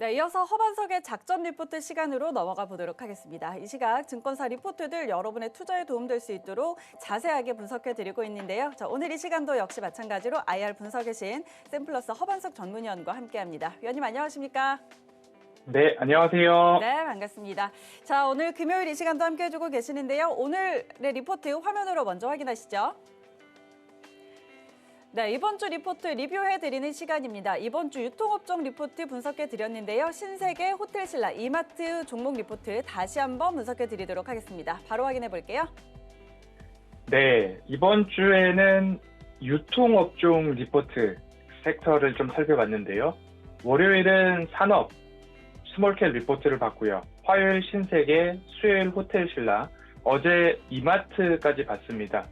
네, 이어서 허반석의 작전 리포트 시간으로 넘어가 보도록 하겠습니다. 이 시각 증권사 리포트들 여러분의 투자에 도움될 수 있도록 자세하게 분석해 드리고 있는데요. 자, 오늘 이 시간도 역시 마찬가지로 IR 분석의 신 샘플러스 허반석 전문위원과 함께합니다. 위원님 안녕하십니까? 네, 안녕하세요. 네, 반갑습니다. 자, 오늘 금요일 이 시간도 함께 해주고 계시는데요. 오늘의 리포트 화면으로 먼저 확인하시죠. 네, 이번 주 리포트 리뷰해 드리는 시간입니다. 이번 주 유통업종 리포트 분석해 드렸는데요. 신세계, 호텔신라, 이마트 종목 리포트 다시 한번 분석해 드리도록 하겠습니다. 바로 확인해 볼게요. 네, 이번 주에는 유통업종 리포트 섹터를 좀 살펴봤는데요. 월요일은 산업, 스몰캡 리포트를 봤고요. 화요일 신세계, 수요일 호텔신라, 어제 이마트까지 봤습니다.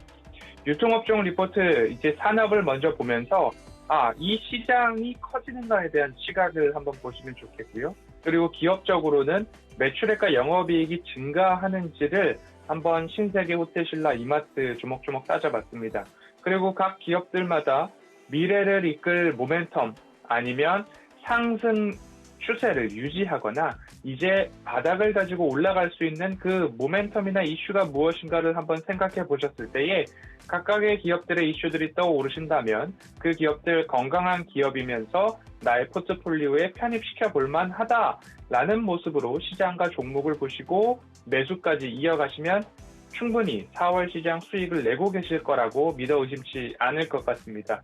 유통업종 리포트 이제 산업을 먼저 보면서 아, 이 시장이 커지는가에 대한 시각을 한번 보시면 좋겠고요. 그리고 기업적으로는 매출액과 영업이익이 증가하는지를 한번 신세계 호텔신라 이마트 조목조목 따져봤습니다. 그리고 각 기업들마다 미래를 이끌 모멘텀 아니면 상승 추세를 유지하거나 이제 바닥을 가지고 올라갈 수 있는 그 모멘텀이나 이슈가 무엇인가를 한번 생각해 보셨을 때에 각각의 기업들의 이슈들이 떠오르신다면 그 기업들 건강한 기업이면서 나의 포트폴리오에 편입시켜 볼만 하다라는 모습으로 시장과 종목을 보시고 매수까지 이어가시면 충분히 4월 시장 수익을 내고 계실 거라고 믿어 의심치 않을 것 같습니다.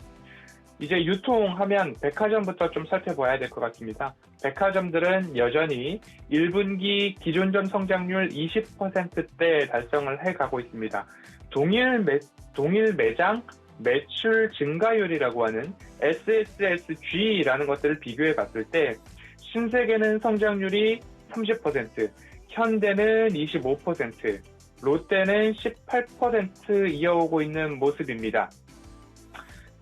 이제 유통하면 백화점부터 좀 살펴봐야 될 것 같습니다. 백화점들은 여전히 1분기 기존점 성장률 20%대 달성을 해가고 있습니다. 동일 매, 동일 매장 매출 증가율이라고 하는 SSSG라는 것들을 비교해 봤을 때 신세계는 성장률이 30%, 현대는 25%, 롯데는 18% 이어오고 있는 모습입니다.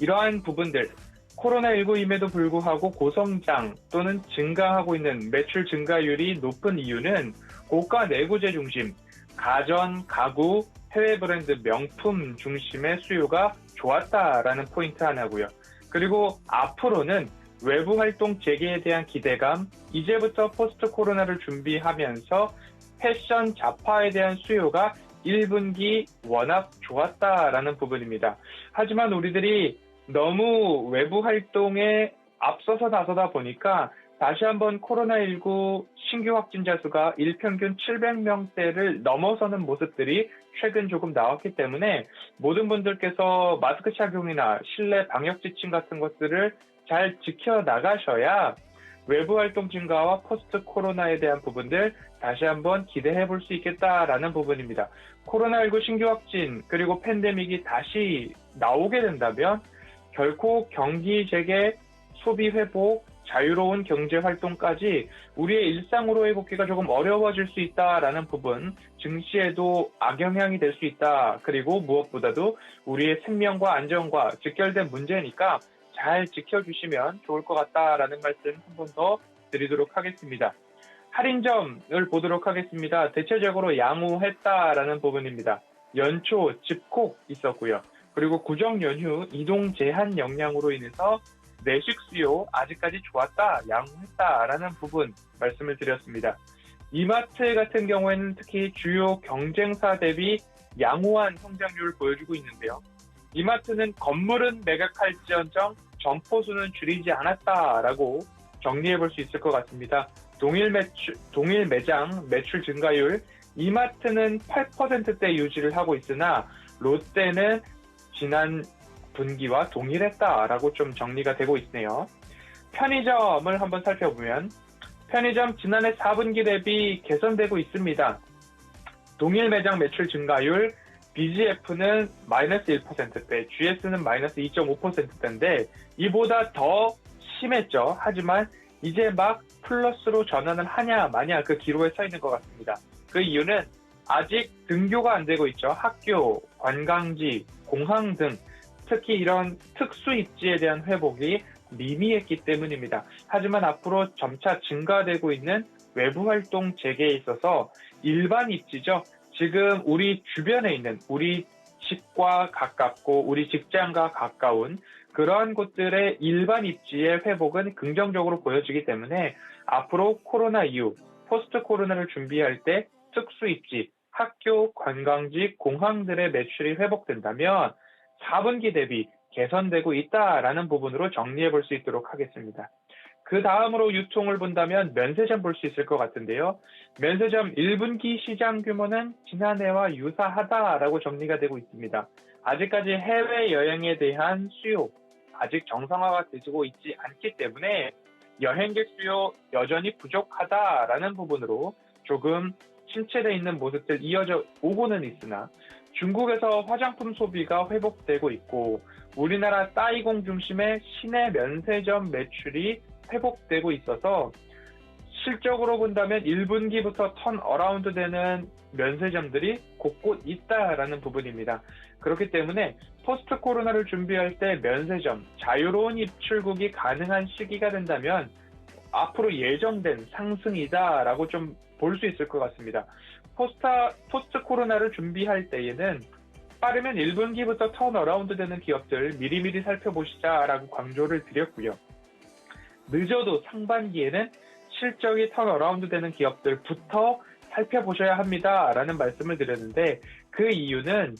이러한 부분들, 코로나19임에도 불구하고 고성장 또는 증가하고 있는 매출 증가율이 높은 이유는 고가 내구재 중심, 가전, 가구, 해외 브랜드 명품 중심의 수요가 좋았다라는 포인트 하나고요. 그리고 앞으로는 외부 활동 재개에 대한 기대감, 이제부터 포스트 코로나를 준비하면서 패션 잡화에 대한 수요가 1분기 워낙 좋았다라는 부분입니다. 하지만 우리들이 너무 외부 활동에 앞서서 나서다 보니까 다시 한번 코로나19 신규 확진자 수가 일평균 700명대를 넘어서는 모습들이 최근 조금 나왔기 때문에 모든 분들께서 마스크 착용이나 실내 방역 지침 같은 것들을 잘 지켜 나가셔야 외부 활동 증가와 포스트 코로나에 대한 부분들 다시 한번 기대해 볼 수 있겠다라는 부분입니다. 코로나19 신규 확진 그리고 팬데믹이 다시 나오게 된다면 결코 경기 재개, 소비 회복, 자유로운 경제 활동까지 우리의 일상으로 회복기가 조금 어려워질 수 있다라는 부분, 증시에도 악영향이 될 수 있다. 그리고 무엇보다도 우리의 생명과 안전과 직결된 문제니까 잘 지켜주시면 좋을 것 같다라는 말씀 한 번 더 드리도록 하겠습니다. 할인점을 보도록 하겠습니다. 대체적으로 양호했다라는 부분입니다. 연초 집콕 있었고요. 그리고 구정 연휴 이동 제한 영향으로 인해서 내식 수요 아직까지 좋았다, 양호했다라는 부분 말씀을 드렸습니다. 이마트 같은 경우에는 특히 주요 경쟁사 대비 양호한 성장률을 보여주고 있는데요. 이마트는 건물은 매각할지언정 점포 수는 줄이지 않았다라고 정리해 볼 수 있을 것 같습니다. 동일 매출, 동일 매장 매출 증가율 이마트는 8%대 유지를 하고 있으나 롯데는 지난 분기와 동일했다라고 좀 정리가 되고 있네요. 편의점을 한번 살펴보면 편의점 지난해 4분기 대비 개선되고 있습니다. 동일 매장 매출 증가율 BGF는 마이너스 1%대, GS는 마이너스 2.5%대인데 이보다 더 심했죠. 하지만 이제 막 플러스로 전환을 하냐 마냐 그 기로에 서 있는 것 같습니다. 그 이유는 아직 등교가 안 되고 있죠. 학교, 관광지, 공항 등 특히 이런 특수 입지에 대한 회복이 미미했기 때문입니다. 하지만 앞으로 점차 증가되고 있는 외부 활동 재개에 있어서 일반 입지죠. 지금 우리 주변에 있는 우리 집과 가깝고 우리 직장과 가까운 그러한 곳들의 일반 입지의 회복은 긍정적으로 보여지기 때문에 앞으로 코로나 이후 포스트 코로나를 준비할 때 특수 입지, 학교, 관광지, 공항들의 매출이 회복된다면 4분기 대비 개선되고 있다라는 부분으로 정리해 볼 수 있도록 하겠습니다. 그 다음으로 유통을 본다면 면세점 볼 수 있을 것 같은데요. 면세점 1분기 시장 규모는 지난해와 유사하다라고 정리가 되고 있습니다. 아직까지 해외 여행에 대한 수요 아직 정상화가 되고 있지 않기 때문에 여행객 수요 여전히 부족하다라는 부분으로 조금 침체되어 있는 모습들 이어져 오고는 있으나 중국에서 화장품 소비가 회복되고 있고 우리나라 따이공 중심의 시내 면세점 매출이 회복되고 있어서 실적으로 본다면 1분기부터 턴 어라운드 되는 면세점들이 곳곳 있다라는 부분입니다. 그렇기 때문에 포스트 코로나를 준비할 때 면세점, 자유로운 입출국이 가능한 시기가 된다면 앞으로 예정된 상승이다라고 좀 볼 수 있을 것 같습니다. 포스타, 포스트 코로나를 준비할 때에는 빠르면 1분기부터 턴 어라운드 되는 기업들 미리미리 살펴보시자라고 강조를 드렸고요. 늦어도 상반기에는 실적이 턴 어라운드 되는 기업들부터 살펴보셔야 합니다라는 말씀을 드렸는데 그 이유는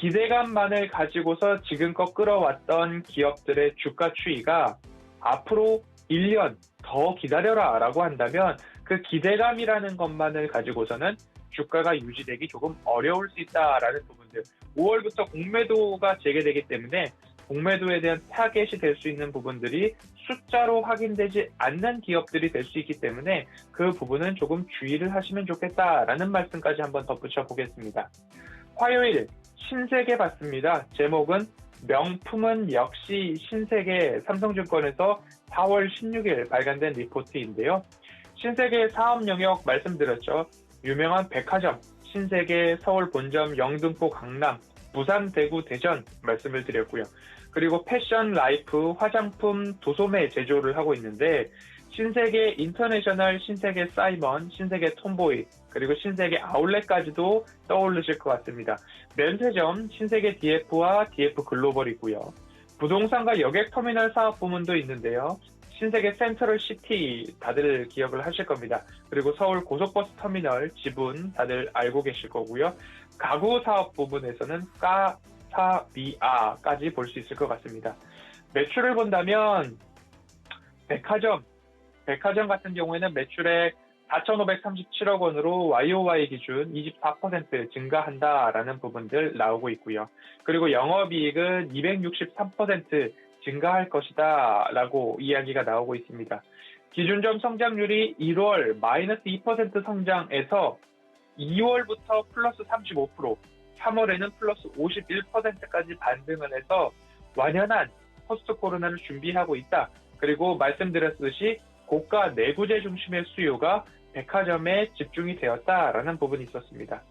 기대감만을 가지고서 지금껏 끌어왔던 기업들의 주가 추이가 앞으로 1년 더 기다려라 라고 한다면 그 기대감이라는 것만을 가지고서는 주가가 유지되기 조금 어려울 수 있다라는 부분들 5월부터 공매도가 재개되기 때문에 공매도에 대한 타겟이 될 수 있는 부분들이 숫자로 확인되지 않는 기업들이 될 수 있기 때문에 그 부분은 조금 주의를 하시면 좋겠다라는 말씀까지 한번 덧붙여 보겠습니다. 화요일 신세계 봤습니다. 제목은 명품은 역시 신세계 삼성증권에서 4월 16일 발간된 리포트인데요. 신세계 사업 영역 말씀드렸죠. 유명한 백화점, 신세계 서울 본점 영등포 강남, 부산 대구 대전 말씀을 드렸고요. 그리고 패션 라이프 화장품 도소매 제조를 하고 있는데 신세계 인터내셔널, 신세계 사이먼, 신세계 톰보이, 그리고 신세계 아울렛까지도 떠오르실 것 같습니다. 면세점 신세계 DF와 DF 글로벌이고요. 부동산과 여객 터미널 사업 부문도 있는데요. 신세계 센트럴 시티 다들 기억을 하실 겁니다. 그리고 서울 고속버스 터미널 지분 다들 알고 계실 거고요. 가구 사업 부분에서는 까사비아까지 볼 수 있을 것 같습니다. 매출을 본다면 백화점, 백화점 같은 경우에는 매출액 4,537억 원으로 YOY 기준 24% 증가한다라는 부분들 나오고 있고요. 그리고 영업이익은 263% 증가할 것이다 라고 이야기가 나오고 있습니다. 기준점 성장률이 1월 마이너스 2% 성장에서 2월부터 플러스 35%, 3월에는 플러스 51%까지 반등을 해서 완연한 포스트 코로나를 준비하고 있다. 그리고 말씀드렸듯이 고가 내구재 중심의 수요가 백화점에 집중이 되었다라는 부분이 있었습니다.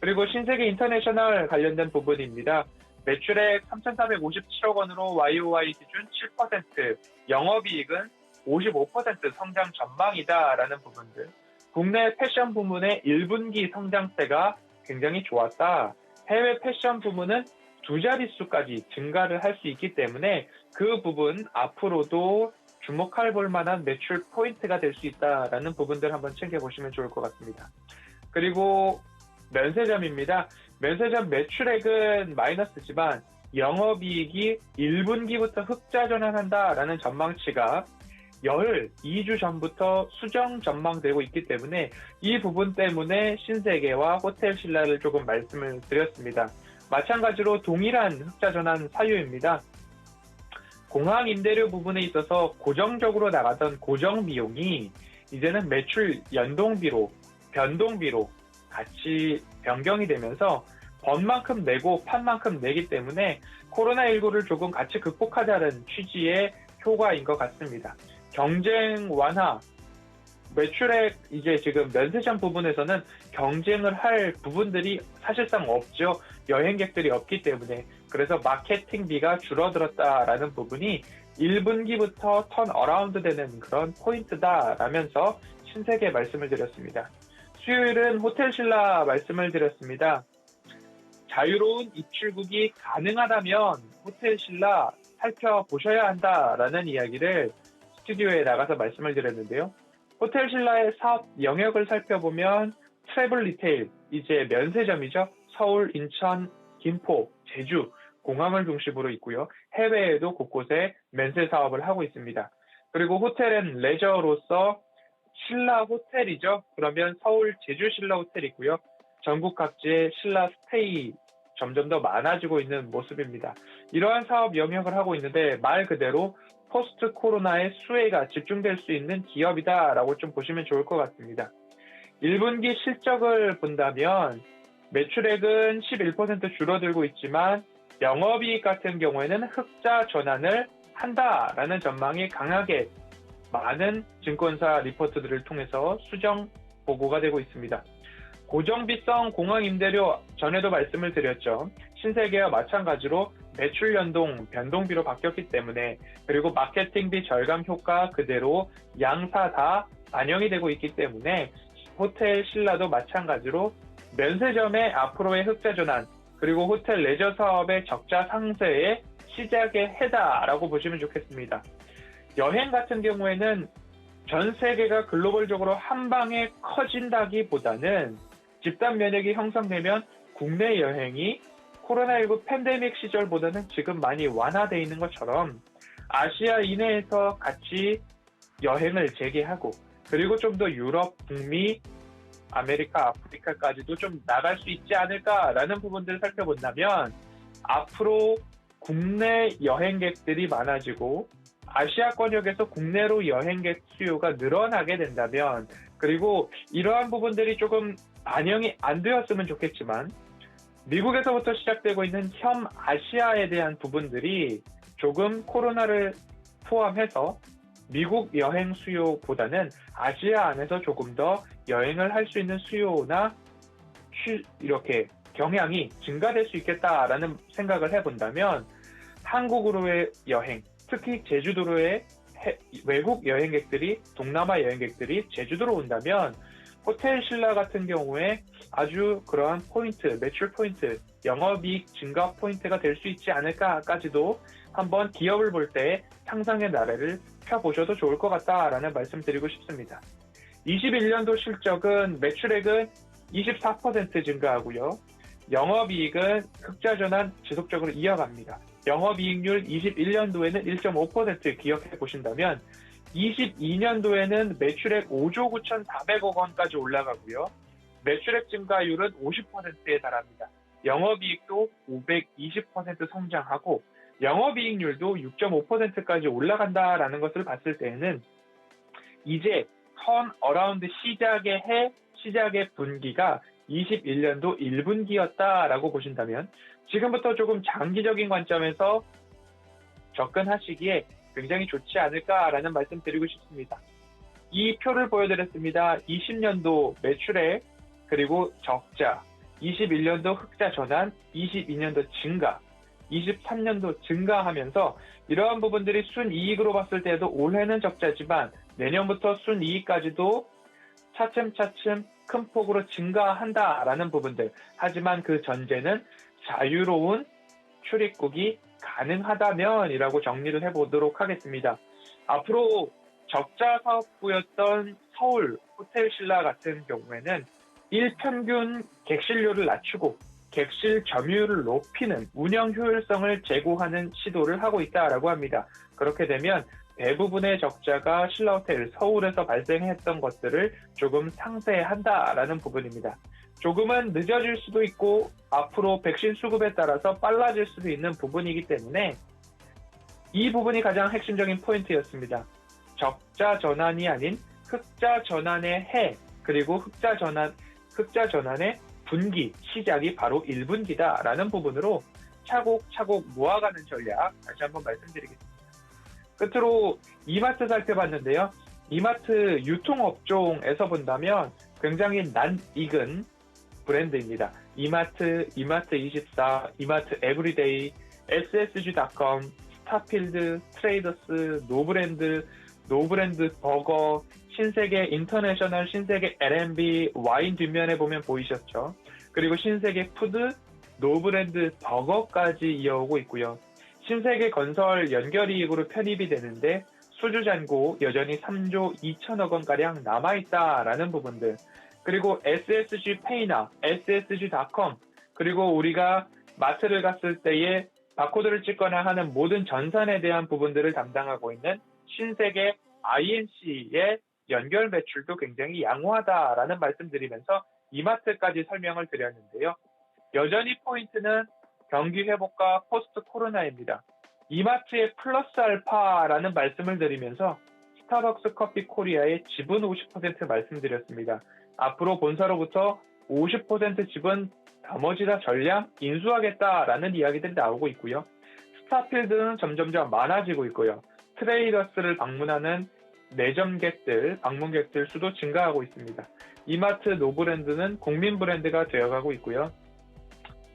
그리고 신세계 인터내셔널 관련된 부분입니다. 매출액 3,457억 원으로 YOY 기준 7%, 영업이익은 55% 성장 전망이다라는 부분들. 국내 패션 부문의 1분기 성장세가 굉장히 좋았다. 해외 패션 부문은 두 자릿수까지 증가를 할 수 있기 때문에 그 부분 앞으로도 주목할 볼 만한 매출 포인트가 될 수 있다라는 부분들 한번 챙겨보시면 좋을 것 같습니다. 그리고 면세점입니다. 면세점 매출액은 마이너스지만 영업이익이 1분기부터 흑자 전환한다라는 전망치가 열 2주 전부터 수정 전망되고 있기 때문에 이 부분 때문에 신세계와 호텔 신라를 조금 말씀을 드렸습니다. 마찬가지로 동일한 흑자 전환 사유입니다. 공항 임대료 부분에 있어서 고정적으로 나가던 고정 비용이 이제는 매출 연동비로 변동비로 같이 변경이 되면서 번 만큼 내고 판 만큼 내기 때문에 코로나19를 조금 같이 극복하자는 취지의 효과인 것 같습니다. 경쟁 완화, 매출액 이제 지금 면세점 부분에서는 경쟁을 할 부분들이 사실상 없죠. 여행객들이 없기 때문에. 그래서 마케팅비가 줄어들었다라는 부분이 1분기부터 턴 어라운드 되는 그런 포인트다라면서 신세계 말씀을 드렸습니다. 수요일은 호텔 신라 말씀을 드렸습니다. 자유로운 입출국이 가능하다면 호텔 신라 살펴보셔야 한다라는 이야기를 스튜디오에 나가서 말씀을 드렸는데요. 호텔 신라의 사업 영역을 살펴보면 트래블 리테일, 이제 면세점이죠. 서울, 인천, 김포, 제주, 공항을 중심으로 있고요. 해외에도 곳곳에 면세 사업을 하고 있습니다. 그리고 호텔은 레저로서 신라 호텔이죠. 그러면 서울 제주 신라 호텔이고요. 전국 각지의 신라 스테이 점점 더 많아지고 있는 모습입니다. 이러한 사업 영역을 하고 있는데 말 그대로 포스트 코로나의 수혜가 집중될 수 있는 기업이다라고 좀 보시면 좋을 것 같습니다. 1분기 실적을 본다면 매출액은 11% 줄어들고 있지만 영업이익 같은 경우에는 흑자 전환을 한다라는 전망이 강하게 많은 증권사 리포트들을 통해서 수정 보고가 되고 있습니다. 고정비성 공항 임대료 전에도 말씀을 드렸죠. 신세계와 마찬가지로 매출 연동 변동비로 바뀌었기 때문에 그리고 마케팅비 절감 효과 그대로 양사 다 반영이 되고 있기 때문에 호텔 신라도 마찬가지로 면세점의 앞으로의 흑자 전환 그리고 호텔 레저 사업의 적자 상쇄의 시작의 해다라고 보시면 좋겠습니다. 여행 같은 경우에는 전 세계가 글로벌적으로 한 방에 커진다기보다는 집단 면역이 형성되면 국내 여행이 코로나19 팬데믹 시절보다는 지금 많이 완화되어 있는 것처럼 아시아 이내에서 같이 여행을 재개하고 그리고 좀 더 유럽, 북미, 아메리카, 아프리카까지도 좀 나갈 수 있지 않을까라는 부분들을 살펴본다면 앞으로 국내 여행객들이 많아지고 아시아권 역에서 국내로 여행객 수요가 늘어나게 된다면 그리고 이러한 부분들이 조금 반영이 안 되었으면 좋겠지만 미국에서부터 시작되고 있는 현 아시아에 대한 부분들이 조금 코로나를 포함해서 미국 여행 수요보다는 아시아 안에서 조금 더 여행을 할 수 있는 수요나 이렇게 경향이 증가될 수 있겠다라는 생각을 해본다면 한국으로의 여행, 특히 제주도로의 해, 외국 여행객들이 동남아 여행객들이 제주도로 온다면 호텔 신라 같은 경우에 아주 그러한 포인트, 매출 포인트, 영업이익 증가 포인트가 될 수 있지 않을까까지도 한번 기업을 볼 때 상상의 나래를 펴보셔도 좋을 것 같다라는 말씀 드리고 싶습니다. 21년도 실적은 매출액은 24% 증가하고요. 영업이익은 흑자 전환 지속적으로 이어갑니다. 영업이익률 21년도에는 1.5% 기억해 보신다면 22년도에는 매출액 5조 9,400억 원까지 올라가고요. 매출액 증가율은 50%에 달합니다. 영업이익도 520% 성장하고 영업이익률도 6.5%까지 올라간다라는 것을 봤을 때에는 이제 턴 어라운드 시작의 해, 시작의 분기가 21년도 1분기였다라고 보신다면 지금부터 조금 장기적인 관점에서 접근하시기에 굉장히 좋지 않을까라는 말씀 드리고 싶습니다. 이 표를 보여드렸습니다. 20년도 매출액 그리고 적자, 21년도 흑자 전환, 22년도 증가, 23년도 증가하면서 이러한 부분들이 순이익으로 봤을 때도 올해는 적자지만 내년부터 순이익까지도 차츰차츰 큰 폭으로 증가한다라는 부분들. 하지만 그 전제는 자유로운 출입국이 가능하다면이라고 정리를 해보도록 하겠습니다. 앞으로 적자 사업부였던 서울 호텔 신라 같은 경우에는 일평균 객실료를 낮추고 객실 점유율을 높이는 운영 효율성을 제고하는 시도를 하고 있다라고 합니다. 그렇게 되면 대부분의 적자가 신라호텔 서울에서 발생했던 것들을 조금 상쇄한다라는 부분입니다. 조금은 늦어질 수도 있고 앞으로 백신 수급에 따라서 빨라질 수도 있는 부분이기 때문에 이 부분이 가장 핵심적인 포인트였습니다. 적자 전환이 아닌 흑자 전환의 해 그리고 흑자 전환 흑자 전환의 분기 시작이 바로 1분기다라는 부분으로 차곡차곡 모아가는 전략 다시 한번 말씀드리겠습니다. 끝으로 이마트 살펴봤는데요. 이마트 유통업종에서 본다면 굉장히 난익은 브랜드입니다. 이마트, 이마트24, 이마트 에브리데이, ssg.com, 스타필드, 트레이더스, 노브랜드, 노브랜드 버거, 신세계 인터내셔널, 신세계 L&B, 와인 뒷면에 보면 보이셨죠? 그리고 신세계 푸드, 노브랜드 버거까지 이어오고 있고요. 신세계 건설 연결이익으로 편입이 되는데 수주 잔고 여전히 3조 2천억 원가량 남아있다라는 부분들 그리고 SSG 페이나 SSG.com 그리고 우리가 마트를 갔을 때에 바코드를 찍거나 하는 모든 전산에 대한 부분들을 담당하고 있는 신세계 INC의 연결 매출도 굉장히 양호하다라는 말씀드리면서 이마트까지 설명을 드렸는데요. 여전히 포인트는 경기 회복과 포스트 코로나입니다. 이마트의 플러스 알파라는 말씀을 드리면서 스타벅스 커피 코리아의 지분 50% 말씀드렸습니다. 앞으로 본사로부터 50% 지분 나머지 다 전량 인수하겠다라는 이야기들이 나오고 있고요. 스타필드는 점점점 많아지고 있고요. 트레이더스를 방문하는 매점객들, 방문객들 수도 증가하고 있습니다. 이마트 노브랜드는 국민 브랜드가 되어가고 있고요.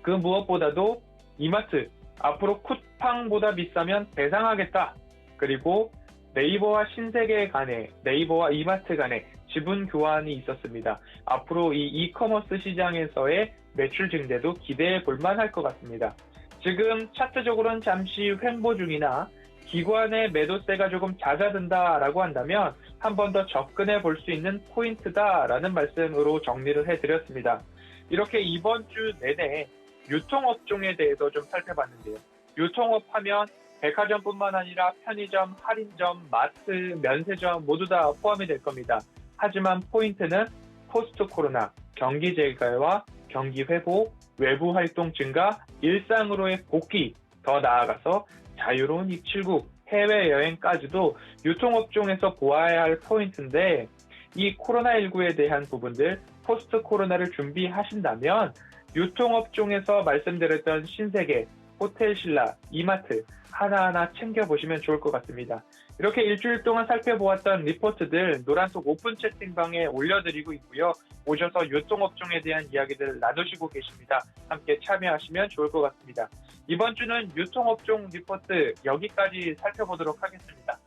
그 무엇보다도 이마트 앞으로 쿠팡보다 비싸면 배상하겠다. 그리고 네이버와 신세계 간에 네이버와 이마트 간에 지분 교환이 있었습니다. 앞으로 이 이커머스 시장에서의 매출 증대도 기대해 볼 만 할 것 같습니다. 지금 차트적으로는 잠시 횡보 중이나 기관의 매도세가 조금 잦아든다라고 한다면 한 번 더 접근해 볼 수 있는 포인트다라는 말씀으로 정리를 해드렸습니다. 이렇게 이번 주 내내 유통업종에 대해서 좀 살펴봤는데요. 유통업 하면 백화점뿐만 아니라 편의점, 할인점, 마트, 면세점 모두 다 포함이 될 겁니다. 하지만 포인트는 포스트 코로나, 경기 재개와 경기 회복, 외부 활동 증가, 일상으로의 복귀, 더 나아가서 자유로운 입출국, 해외여행까지도 유통업종에서 보아야 할 포인트인데 이 코로나19에 대한 부분들 포스트 코로나를 준비하신다면 유통업종에서 말씀드렸던 신세계, 호텔신라, 이마트 하나하나 챙겨보시면 좋을 것 같습니다. 이렇게 일주일 동안 살펴보았던 리포트들 노란속 오픈 채팅방에 올려드리고 있고요. 오셔서 유통업종에 대한 이야기들 나누시고 계십니다. 함께 참여하시면 좋을 것 같습니다. 이번 주는 유통업종 리포트 여기까지 살펴보도록 하겠습니다.